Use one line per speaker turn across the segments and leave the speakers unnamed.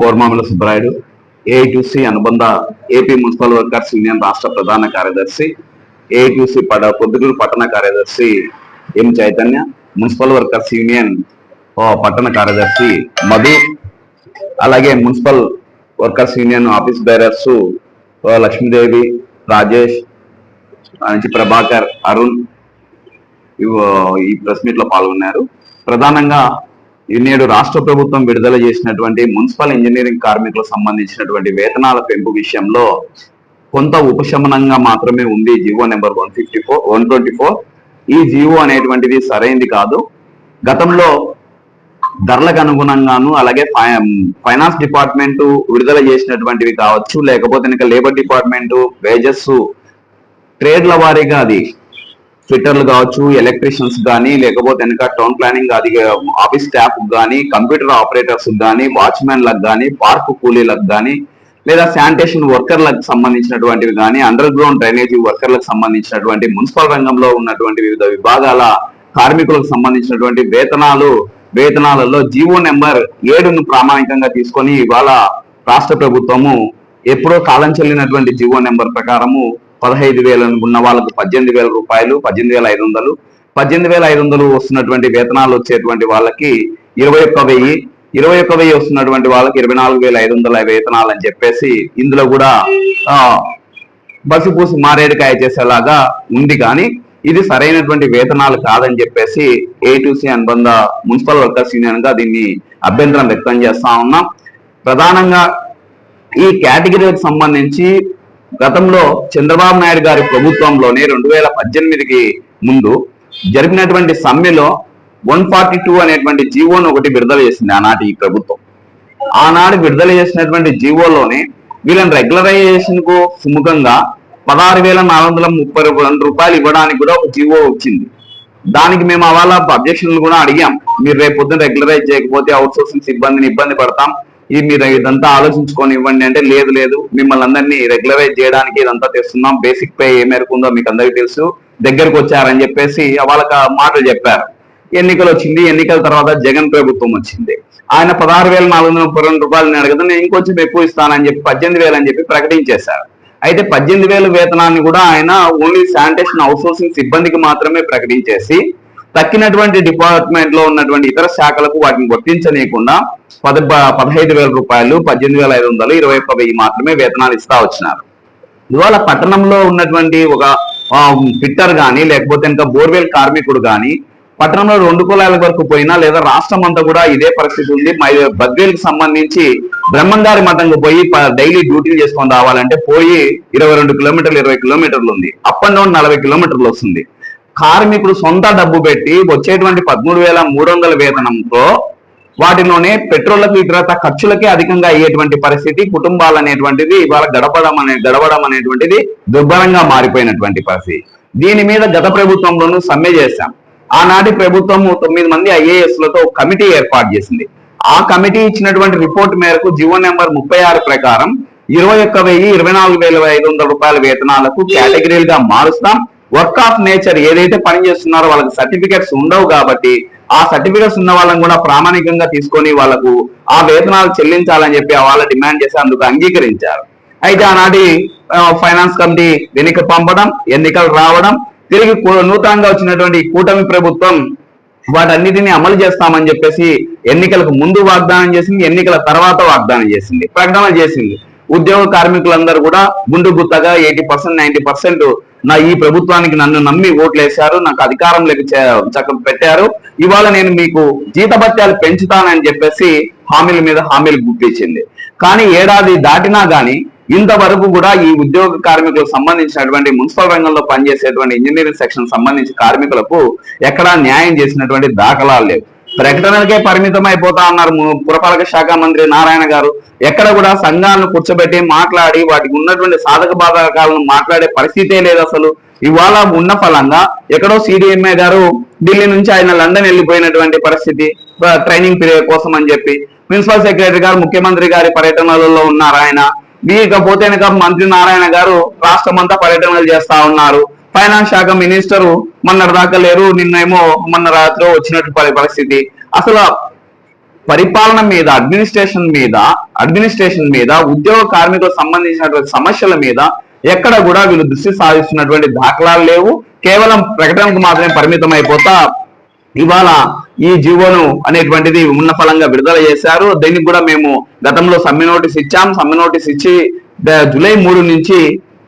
కోర్మామిల Subbarayudu AITC అనుబంధ AP municipal workers union రాష్ట్ర ప్రధాన కార్యదర్శి ఏఐటీసీ పడ పొద్దుటూరు పట్టణ కార్యదర్శి M Chaitanya municipal workers union ఓ, పట్టణ కార్యదర్శి మధు అలాగే municipal workers union office bearers ఓ, లక్ష్మీదేవి రాజేష్ నుంచి ప్రభాకర్ అరుణ్ ఈ ప్రెస్ మీట్లో పాల్గొన్నారు. ప్రధానంగా నేడు రాష్ట్ర ప్రభుత్వం విడుదల చేసినటువంటి మున్సిపల్ ఇంజనీరింగ్ కార్మికులకు సంబంధించినటువంటి వేతనాల పెంపు విషయంలో కొంత ఉపశమనంగా మాత్రమే ఉంది GO number one fifty four one twenty four. ఈ జీవో అనేటువంటిది సరైంది కాదు. గతంలో ధరలకు అనుగుణంగాను అలాగే ఫై- ఫైనాన్స్ డిపార్ట్మెంట్ విడుదల చేసినటువంటివి కావచ్చు లేకపోతే ఇంకా లేబర్ డిపార్ట్మెంట్ వేజెస్ ట్రేడ్ల వారీగా అది ఫిట్టర్లు కావచ్చు ఎలక్ట్రీషియన్స్ కానీ లేకపోతే వెనక టౌన్ ప్లానింగ్ అది ఆఫీస్ స్టాఫ్ కానీ కంప్యూటర్ ఆపరేటర్స్ కానీ వాచ్మెన్లకు కానీ పార్క్ కూలీలకు కానీ లేదా శానిటేషన్ వర్కర్లకు సంబంధించినటువంటివి కానీ అండర్ గ్రౌండ్ డ్రైనేజీ వర్కర్లకు సంబంధించినటువంటి మున్సిపల్ రంగంలో ఉన్నటువంటి వివిధ విభాగాల కార్మికులకు సంబంధించినటువంటి వేతనాలు వేతనాలలో జీవో నెంబర్ ఏడును ప్రామాణికంగా తీసుకొని ఇవాళ రాష్ట్ర ప్రభుత్వము ఎప్పుడో కాలం చెల్లినటువంటి జీవో నెంబర్ ప్రకారము పదహైదు వేల ఉన్న వాళ్ళకు పద్దెనిమిది వేల రూపాయలు పద్దెనిమిది వేల ఐదు వందలు. పద్దెనిమిది వేల ఐదు వందలు వస్తున్నటువంటి వేతనాలు వచ్చేటువంటి వాళ్ళకి ఇరవై ఒక్క వెయ్యి ఇరవై ఒక్క వెయ్యి వస్తున్నటువంటి వాళ్ళకి ఇరవై నాలుగు వేల ఐదు వందల వేతనాలు అని చెప్పేసి ఇందులో కూడా ఆ పూసి మారేడుకాయ చేసేలాగా ఉంది కానీ ఇది సరైనటువంటి వేతనాలు కాదని చెప్పేసి ఏటీసీ అనుబంధ మున్సిపల్ వర్కర్స్ యూనియన్గా దీన్ని అభ్యంతరం వ్యక్తం చేస్తా ఉన్నాం. ప్రధానంగా ఈ కేటగిరీకి సంబంధించి గతంలో చంద్రబాబు నాయుడు గారి ప్రభుత్వంలోనే రెండు వేల పద్దెనిమిదికి ముందు జరిపినటువంటి సమ్మెలో వన్ ఫార్టీ టూ అనేటువంటి జీవోను ఒకటి విడుదల చేసింది ఆనాటి ఈ ప్రభుత్వం. ఆనాడు విడుదల చేసినటువంటి జీవోలోనే వీళ్ళని రెగ్యులరైజేషన్కు సుముఖంగా పదహారు వేల నాలుగు వందల ముప్పై రూపాయలు ఇవ్వడానికి కూడా ఒక జీవో వచ్చింది. దానికి మేము అవాళ అబ్జెక్షన్లు కూడా అడిగాం. మీరు రేపు పొద్దున రెగ్యులరైజ్ చేయకపోతే అవుట్ సోర్సింగ్ సిబ్బందిని ఇబ్బంది పడతాం. ఇది మీరు ఇదంతా ఆలోచించుకొని ఇవ్వండి అంటే లేదు లేదు. మిమ్మల్ని అందరినీ రెగ్యులరైజ్ చేయడానికి ఇదంతా తెస్తున్నాం. బేసిక్ పే ఏ మేరకు ఉందో మీకు అందరికీ తెలుసు. దగ్గరకు వచ్చారని చెప్పేసి వాళ్ళకి మాటలు చెప్పారు. ఎన్నికలు వచ్చింది. ఎన్నికల తర్వాత జగన్ ప్రభుత్వం వచ్చింది. ఆయన పదహారు వేల నాలుగు వందల ముప్పై రెండు రూపాయలు అడగదు నేను ఇంకొంచెం ఎక్కువ ఇస్తానని చెప్పి పద్దెనిమిది వేలు అని చెప్పి ప్రకటించేశారు. అయితే పద్దెనిమిది వేల వేతనాన్ని కూడా ఆయన ఓన్లీ శానిటేషన్ అవుట్సోర్సింగ్ సిబ్బందికి మాత్రమే ప్రకటించేసి తక్కినటువంటి డిపార్ట్మెంట్లో ఉన్నటువంటి ఇతర శాఖలకు వాటిని వర్తించనీయకుండా పది పదహైదు వేల రూపాయలు పద్దెనిమిది వేల ఐదు వందలు ఇరవై ఒక్క వెయ్యి మాత్రమే వేతనాలు ఇస్తా వచ్చినారు. ఇవాళ పట్టణంలో ఉన్నటువంటి ఒక ఫిట్టర్ కానీ లేకపోతే ఇంకా బోర్వెల్ కార్మికుడు కానీ పట్టణంలో రెండు కులాల వరకు పోయినా లేదా రాష్ట్రం అంతా కూడా ఇదే పరిస్థితి ఉంది. బద్వేల్కి సంబంధించి బ్రహ్మంగారి మఠంకి పోయి డైలీ డ్యూటీలు చేసుకొని రావాలంటే పోయి ఇరవై రెండు కిలోమీటర్లు ఇరవై కిలోమీటర్లు ఉంది. అప్ అండ్ డౌన్ నలభై కిలోమీటర్లు వస్తుంది. కార్మికుడు సొంత డబ్బు పెట్టి వచ్చేటువంటి పదమూడు వేల మూడు వందల వేతనంతో వాటిలోనే పెట్రోల్ ఇతరత ఖర్చులకే అధికంగా అయ్యేటువంటి పరిస్థితి కుటుంబాలు అనేటువంటిది ఇవాళ గడపడం అనే గడవడం అనేటువంటిది దుర్భరంగా మారిపోయినటువంటి పరిస్థితి. దీని మీద గత ప్రభుత్వంలోనూ సమ్మె చేశాం. ఆనాటి ప్రభుత్వం తొమ్మిది మంది ఐఏఎస్లతో కమిటీ ఏర్పాటు చేసింది. ఆ కమిటీ ఇచ్చినటువంటి రిపోర్ట్ మేరకు జీవో నెంబర్ ముప్పై ఆరు ప్రకారం ఇరవై ఒక్క వెయ్యి ఇరవై నాలుగు వేల ఐదు వందల రూపాయల వేతనాలకు కేటగిరీలుగా మారుస్తాం. వర్క్ ఆఫ్ నేచర్ ఏదైతే పని చేస్తున్నారో వాళ్ళకి సర్టిఫికెట్స్ ఉండవు కాబట్టి ఆ సర్టిఫికెట్స్ ఉన్న వాళ్ళని కూడా ప్రామాణికంగా తీసుకొని వాళ్ళకు ఆ వేతనాలు చెల్లించాలని చెప్పి వాళ్ళ డిమాండ్ చేసి అందుకు అంగీకరించారు. అయితే ఆనాటి ఫైనాన్స్ కమిటీ వెనుక పంపడం ఎన్నికలు రావడం తిరిగి నూతనంగా వచ్చినటువంటి కూటమి ప్రభుత్వం వాటన్నిటిని అమలు చేస్తామని చెప్పేసి ఎన్నికలకు ముందు వాగ్దానం చేసింది ఎన్నికల తర్వాత వాగ్దానం చేసింది ప్రకటన చేసింది. ఉద్యోగ కార్మికులందరూ కూడా గుండు గుత్తగా ఎయిటీ పర్సెంట్ నైన్టీ పర్సెంట్ నా ఈ ప్రభుత్వానికి నన్ను నమ్మి ఓట్లు వేశారు నాకు అధికారంలోకి చే- చక్క పెట్టారు. ఇవాళ నేను మీకు జీతభత్యాలు పెంచుతానని చెప్పేసి హామీల మీద హామీలు గుప్పించింది. కానీ ఏడాది దాటినా గాని ఇంతవరకు కూడా ఈ ఉద్యోగ కార్మికులకు సంబంధించినటువంటి మున్సిపల్ రంగంలో పనిచేసేటువంటి ఇంజనీరింగ్ సెక్షన్ సంబంధించిన కార్మికులకు ఎక్కడా న్యాయం చేసినటువంటి దాఖలాలు లేవు. ప్రకటనలకే పరిమితం అయిపోతా ఉన్నారు ము- పురపాలక శాఖ మంత్రి నారాయణ గారు. ఎక్కడ కూడా సంఘాలను కూర్చోబెట్టి మాట్లాడి వాటికి ఉన్నటువంటి సాధక బాధకాలను మాట్లాడే పరిస్థితే లేదు అసలు. ఇవాళ ఉన్న ఫలంగా ఎక్కడో సిడిఎంఏ గారు ఢిల్లీ నుంచి ఆయన లండన్ వెళ్ళిపోయినటువంటి పరిస్థితి ట్రైనింగ్ పీరియడ్ కోసం అని చెప్పి. ప్రిన్సిపల్ సెక్రటరీ గారు ముఖ్యమంత్రి గారి పర్యటనలలో ఉన్నారు ఆయన. వీకపోతే కనుక మంత్రి నారాయణ గారు రాష్ట్రం అంతా పర్యటనలు చేస్తా ఉన్నారు. ఫైనాన్స్ శాఖ మినిస్టర్ మొన్న దాకా లేరు నిన్నేమో మొన్న రాత్రి వచ్చినట్టు పరి- పరిస్థితి. అసలు పరిపాలన మీద అడ్మినిస్ట్రేషన్ మీద అడ్మినిస్ట్రేషన్ మీద ఉద్యోగ కార్మికులకు సంబంధించినటువంటి సమస్యల మీద ఎక్కడ కూడా వీళ్ళు దృష్టి సాధిస్తున్నటువంటి దాఖలాలు లేవు. కేవలం ప్రకటనకు మాత్రమే పరిమితం అయిపోతా ఇవాళ ఈ జీవోను అనేటువంటిది ఉన్న ఫలంగా విడుదల చేశారు. దీనికి కూడా మేము గతంలో సమ్మె నోటీస్ ఇచ్చాం. సమ్మె నోటీస్ ఇచ్చి జూలై మూడు నుంచి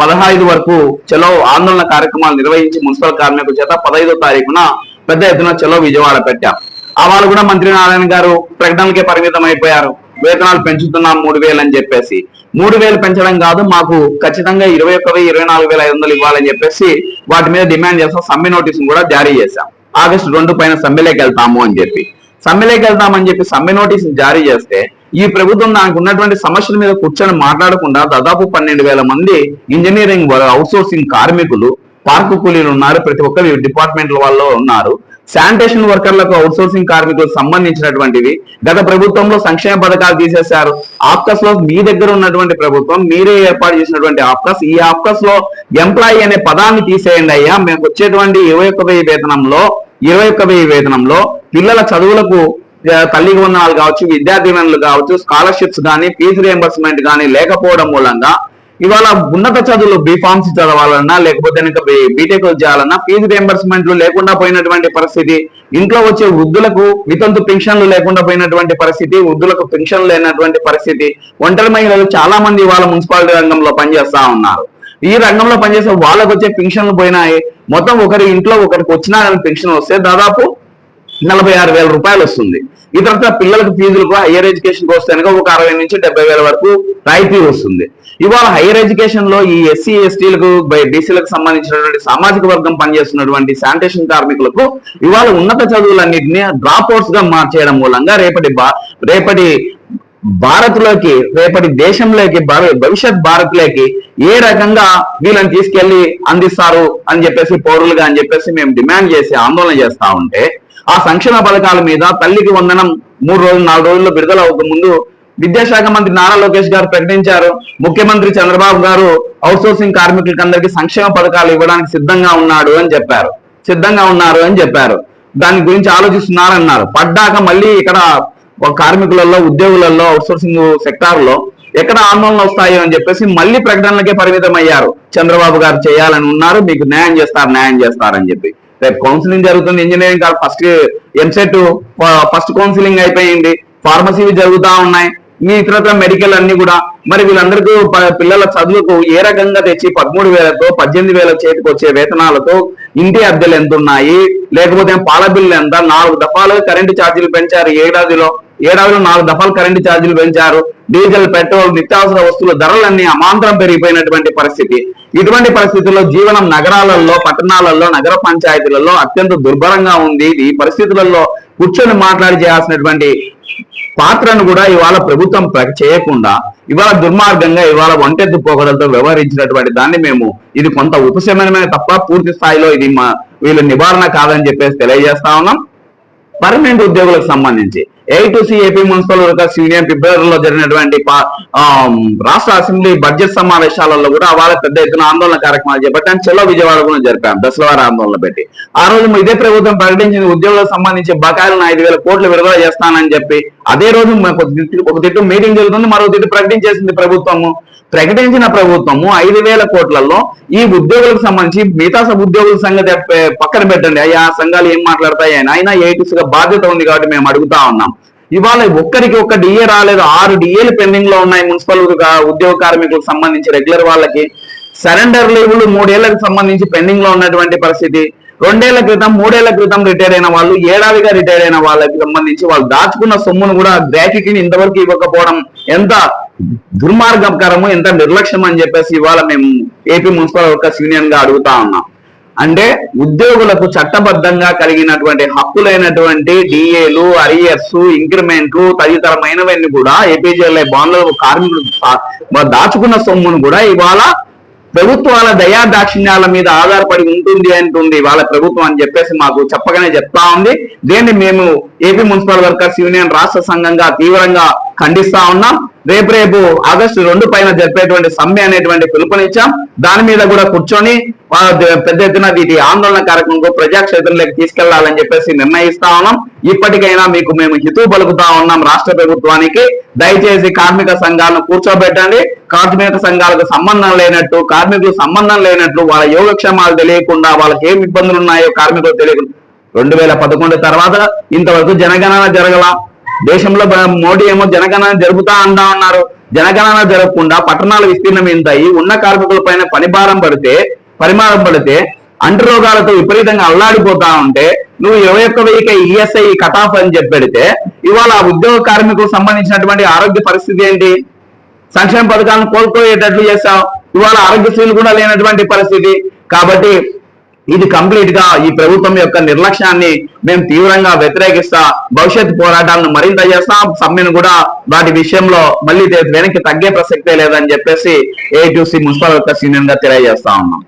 పదహైదు వరకు చలో ఆందోళన కార్యక్రమాలు నిర్వహించి మున్సిపల్ కార్మికుల చేత పదహైదో తారీఖున పెద్ద ఎత్తున చలో విజయవాడ పెట్టాం. ఆ వాళ్ళు కూడా మంత్రి నారాయణ గారు ప్రకటనలకే పరిమితం అయిపోయారు వేతనాలు పెంచుతున్నాం మూడు వేలు అని చెప్పేసి. మూడు వేలు పెంచడం కాదు మాకు ఖచ్చితంగా ఇరవై ఒక్క వెయ్యి ఇరవై నాలుగు వేల ఐదు వందలు ఇవ్వాలని చెప్పేసి వాటి మీద డిమాండ్ చేస్తాం. సమ్మె నోటీసును కూడా జారీ చేశాం. ఆగస్టు రెండు పైన సమ్మెలోకి వెళ్తాము అని చెప్పి. సమ్మెలోకి వెళ్తామని చెప్పి సమ్మె నోటీసు జారీ చేస్తే ఈ ప్రభుత్వం దానికి ఉన్నటువంటి సమస్యల మీద కూర్చొని మాట్లాడకుండా దాదాపు పన్నెండు వేల మంది ఇంజనీరింగ్ అవుట్సోర్సింగ్ కార్మికులు పార్కు కూలీలు ఉన్నారు. ప్రతి ఒక్కరి డిపార్ట్మెంట్ల వాళ్ళు ఉన్నారు. శానిటేషన్ వర్కర్లకు అవుట్సోర్సింగ్ కార్మికులకు సంబంధించినటువంటివి. గత ప్రభుత్వంలో సంక్షేమ పథకాలు తీసేశారు. ఆప్కస్లో మీ దగ్గర ఉన్నటువంటి ప్రభుత్వం మీరే ఏర్పాటు చేసినటువంటి ఆప్కస్. ఈ ఆప్కస్లో ఎంప్లాయీ అనే పదాన్ని తీసేయండి అయ్యా. మేము వచ్చేటువంటి ఇరవై ఒక్క వెయ్యి వేతనంలో ఇరవై ఒక్క వెయ్యి వేతనంలో పిల్లల చదువులకు తల్లికి వందనాలు కావచ్చు విద్యా దీవెనలు కావచ్చు స్కాలర్షిప్స్ కానీ ఫీజు రియంబర్స్మెంట్ కానీ లేకపోవడం మూలంగా ఇవాళ ఉన్నత చదువులు బీఫార్మ్స్ చదవాలన్నా లేకపోతే కనుక బీటెక్ చేయాలన్నా ఫీజు రియంబర్స్మెంట్లు లేకుండా పోయినటువంటి పరిస్థితి ఇంట్లో వచ్చే వృద్ధులకు వితంతు పెన్షన్లు లేకుండా పోయినటువంటి పరిస్థితి వృద్ధులకు పెన్షన్ లేనటువంటి పరిస్థితి ఒంటరి మహిళలు చాలా మంది ఇవాళ మున్సిపాలిటీ రంగంలో పనిచేస్తా ఉన్నారు. ఈ రంగంలో పనిచేసే వాళ్ళకు వచ్చే పెన్షన్లు పోయినాయి. మొత్తం ఒకరి ఇంట్లో ఒకరికి వచ్చినా కానీ పెన్షన్ వస్తే దాదాపు నలభై ఆరు వేల రూపాయలు వస్తుంది. ఇతరత్ర పిల్లలకు ఫీజులకు హైయర్ ఎడ్యుకేషన్ వస్తే కనుక ఒక అరవై నుంచి డెబ్బై వేల వరకు రాయితీ వస్తుంది. ఇవాళ హైయర్ ఎడ్యుకేషన్లో ఈ ఎస్సీ ఎస్టీలకు బీసీలకు సంబంధించినటువంటి సామాజిక వర్గం పనిచేస్తున్నటువంటి శానిటేషన్ కార్మికులకు ఇవాళ ఉన్నత చదువులన్నింటినీ డ్రాప్ అవుట్స్గా మార్చేయడం మూలంగా రేపటి రేపటి భారత్లోకి రేపటి దేశంలోకి భవిష్యత్ భారత్లోకి ఏ రకంగా వీళ్ళని తీసుకెళ్ళి అందిస్తారు అని చెప్పేసి పౌరులుగా అని చెప్పేసి మేము డిమాండ్ చేసి ఆందోళన చేస్తా ఉంటే ఆ సంక్షేమ పథకాల మీద తల్లికి వందనం మూడు రోజులు నాలుగు రోజుల్లో విడుదల ముందు విద్యాశాఖ మంత్రి నారా లోకేష్ గారు ప్రకటించారు. ముఖ్యమంత్రి చంద్రబాబు గారు అవుట్సోర్సింగ్ కార్మికులకి అందరికీ సంక్షేమ పథకాలు ఇవ్వడానికి సిద్ధంగా ఉన్నాడు అని చెప్పారు. సిద్ధంగా ఉన్నారు అని చెప్పారు. దాని గురించి ఆలోచిస్తున్నారన్నారు. పడ్డాక మళ్ళీ ఇక్కడ ఒక కార్మికులలో ఉద్యోగులలో అవుట్సోర్సింగ్ సెక్టార్లో ఎక్కడ ఆందోళన వస్తాయో అని చెప్పేసి మళ్ళీ ప్రకటనలకే పరిమితం అయ్యారు చంద్రబాబు గారు చేయాలని ఉన్నారు మీకు న్యాయం చేస్తారు న్యాయం చేస్తారని చెప్పి. రేపు కౌన్సిలింగ్ జరుగుతుంది ఇంజనీరింగ్ కాదు ఫస్ట్ ఎంసెట్ ఫస్ట్ కౌన్సిలింగ్ అయిపోయింది ఫార్మసీ జరుగుతా ఉన్నాయి మీ ఇతరత్ర మెడికల్ అన్ని కూడా. మరి వీళ్ళందరికీ పిల్లల చదువుకు ఏ రకంగా తెచ్చి పదమూడు వేలతో పద్దెనిమిది వేల చేతికి వచ్చే వేతనాలతో ఇంటి అద్దెలు ఎంత ఉన్నాయి లేకపోతే పాల బిల్లు ఎంత? నాలుగు దఫాలు కరెంటు ఛార్జీలు పెంచారు ఏడాదిలో. ఏడాదిలో నాలుగు దఫాలు కరెంటు ఛార్జీలు పెంచారు. డీజిల్ పెట్రోల్ నిత్యావసర వస్తువుల ధరలన్నీ అమాంతరం పెరిగిపోయినటువంటి పరిస్థితి. ఇటువంటి పరిస్థితుల్లో జీవనం నగరాలలో పట్టణాలలో నగర పంచాయతీలలో అత్యంత దుర్భరంగా ఉంది. ఈ పరిస్థితులలో కూర్చొని మాట్లాడి చేయాల్సినటువంటి పాత్రను కూడా ఇవాళ ప్రభుత్వం చేయకుండా ఇవాళ దుర్మార్గంగా ఇవాళ ఒంటెత్తు పోకడలతో వ్యవహరించినటువంటి దాన్ని మేము ఇది కొంత ఉపశమనమే తప్ప పూర్తి స్థాయిలో ఇది మా వీళ్ళ నివారణ కాదని చెప్పేసి తెలియజేస్తా ఉన్నాం. పర్మనెంట్ ఉద్యోగులకు సంబంధించి. A to C AP municipal workers union ఫిబ్రవరిలో జరిగినటువంటి పా- రాష్ట్ర అసెంబ్లీ బడ్జెట్ సమావేశాలలో కూడా వాళ్ళ పెద్ద ఎత్తున ఆందోళన కార్యక్రమాలు చేపట్టాం. చెలో విజయవాడ కూడా జరిపాం. దశలవారి ఆందోళన పెట్టి. ఆ రోజు ఇదే ప్రభుత్వం ప్రకటించిన ఉద్యోగులకు సంబంధించి బకాయిలను ఐదు వేల కోట్లు విడుదల చేస్తానని చెప్పి. అదే రోజు ఒక తిట్టు- మీటింగ్ జరుగుతుంది. మరో తిట్టు ప్రకటించేసింది ప్రభుత్వము. ప్రకటించిన ప్రభుత్వము ఐదు వేల కోట్లలో ఈ ఉద్యోగులకు సంబంధించి మిగతా ఉద్యోగుల సంగతి పక్కన పెట్టండి. అయ్యా సంఘాలు ఏం మాట్లాడతాయి? అని అయినా ఏటీసీ బాధ్యత ఉంది కాబట్టి మేము అడుగుతా ఉన్నాం. ఇవాళ ఒక్కరికి ఒక్క డిఏ రాలేదు. ఆరు డిఏలు పెండింగ్లో ఉన్నాయి మున్సిపల్ ఉద్యోగ- కార్మికులకు సంబంధించి రెగ్యులర్ వాళ్ళకి. సరెండర్ లీవులు మూడేళ్ళకు సంబంధించి పెండింగ్లో ఉన్నటువంటి పరిస్థితి. రెండేళ్ళ క్రితం మూడేళ్ళ క్రితం రిటైర్ అయిన వాళ్ళు ఏడాదిగా రిటైర్ అయిన వాళ్ళకి సంబంధించి వాళ్ళు దాచుకున్న సొమ్మును కూడా గ్రాట్యుటీని ఇంతవరకు ఇవ్వకపోవడం ఎంత దుర్మార్గకరము ఎంత నిర్లక్ష్యం అని చెప్పేసి ఇవాళ మేము ఏపీ మున్సిపల్ వర్కర్స్ యూనియన్గా అడుగుతా ఉన్నాం. అంటే ఉద్యోగులకు చట్టబద్ధంగా కలిగినటువంటి హక్కులైనటువంటి డిఏలు అరియర్స్ ఇంక్రిమెంట్లు తదితరమైనవన్నీ కూడా ఏపీజీఎల్ఐ బాండ్ల కార్మికులు దాచుకున్న సొమ్మును కూడా ఇవాళ ప్రభుత్వాల దయా దాక్షిణ్యాల మీద ఆధారపడి ఉంటుంది అంటుంది వాళ్ళ ప్రభుత్వం అని చెప్పేసి మాకు చెప్పగానే చెప్తా ఉంది. దీన్ని మేము ఏపీ మున్సిపల్ వర్కర్స్ యూనియన్ రాష్ట్ర సంఘంగా తీవ్రంగా ఖండిస్తా ఉన్నాం. రేపు రేపు ఆగస్టు రెండు పైన జరిపేటువంటి సమ్మె అనేటువంటి పిలుపునిచ్చాం. దాని మీద కూడా కూర్చొని పెద్ద ఎత్తున వీటి ఆందోళన కార్యక్రమంకు ప్రజాక్షేత్రంలోకి తీసుకెళ్ళాలని చెప్పేసి నిర్ణయిస్తా ఉన్నాం. ఇప్పటికైనా మీకు మేము హితవు పలుకుతా ఉన్నాం రాష్ట్ర ప్రభుత్వానికి. దయచేసి కార్మిక సంఘాలను కూర్చోబెట్టండి. కార్మిక సంఘాలకు సంబంధం లేనట్టు కార్మికులు సంబంధం లేనట్లు వాళ్ళ యోగక్షేమాలు తెలియకుండా వాళ్ళకి ఏమి ఇబ్బందులు ఉన్నాయో కార్మికులు తెలియకుండా. రెండు వేల పదకొండు తర్వాత ఇంతవరకు జనగణన జరగల. దేశంలో మోడీ ఏమో జనగణన జరుపుతా అంటా ఉన్నారు. జనగణన జరగకుండా పట్టణాల విస్తీర్ణం ఇంతాయి ఉన్న కార్మికుల పైన పనిభారం పడితే పరిమాణం పడితే అంటు రోగాలతో విపరీతంగా అల్లాడిపోతా ఉంటే నువ్వు ఇరవై ఒక్క వెయ్యికి ఈఎస్ఐ కట్ ఆఫ్ అని చెప్పి పెడితే ఇవాళ ఆ ఉద్యోగ కార్మికులకు సంబంధించినటువంటి ఆరోగ్య పరిస్థితి ఏంటి? సంక్షేమ పథకాలను కోల్పోయేటట్లు చేస్తావు ఇవాళ ఆరోగ్యశ్రీలు కూడా లేనటువంటి పరిస్థితి. కాబట్టి ఇది కంప్లీట్గా ఈ ప్రభుత్వం యొక్క నిర్లక్ష్యాన్ని మేము తీవ్రంగా వ్యతిరేకిస్తా భవిష్యత్ పోరాటాలను మరింత చేస్తాం సమ్మెను కూడా వాటి విషయంలో మళ్ళీ వెనక్కి తగ్గే ప్రసక్తే లేదని చెప్పేసి ఏఐటీసీ మున్సిపల్ యొక్క సీనియర్గా తెలియజేస్తా ఉన్నాం.